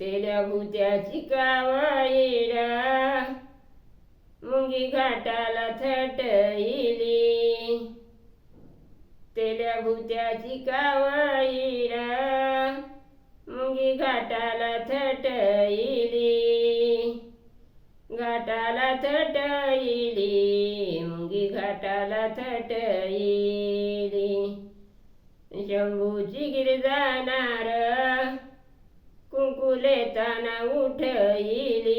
तेल्या भूत्याची मुंगी घाटाला थटईली. तेल्या भूत्याची कावळीडा मुंगी घाटाला थटईली. घाटाला थटईली मुंगी घाटाला थटईली. शंभूची गिर जाणार कुंकुले ताना उठईली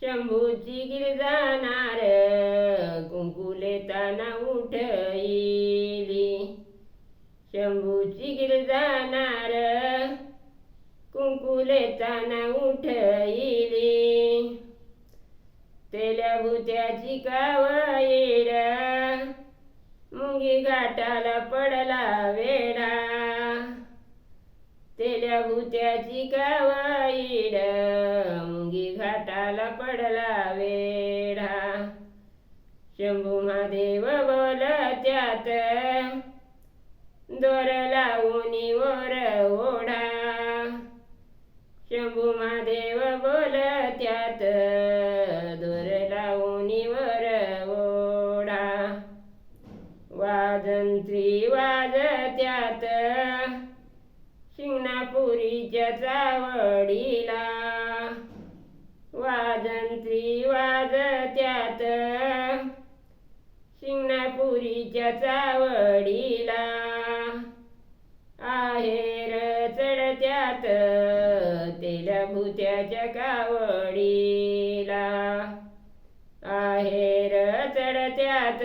शंभूची गिर जाणार कुंकुले ताना उठईली शंभूची गिर जाणार कुंकुले ताना उठईली तेल्या भूत्याची कावळीड मुंगी घाटाला पडला वेडा तेल्या भूत्याची कावाईड मुंगी घाटाला पडला वेडा शंभू महादेव बोल त्यात दोर लावून वर ओढा. शंभू महादेव बोल त्यात दोर लावून वर ओढा. वाजंत्री वाज त्यात शिंगणापुरीच्या चावडीला. वाजंत्री वाजत्यात. शिंगणापुरीच्या चावडीला. आहेर चढत्यात. तेल्या भूत्याच्या कावडीला. आहेर चढत्यात.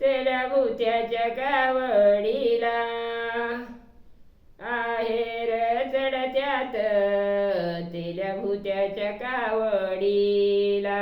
तेल्या भूत्याच्या कावडीला. आहेर चढत्यात तिला भूत्याच्या कावडीला.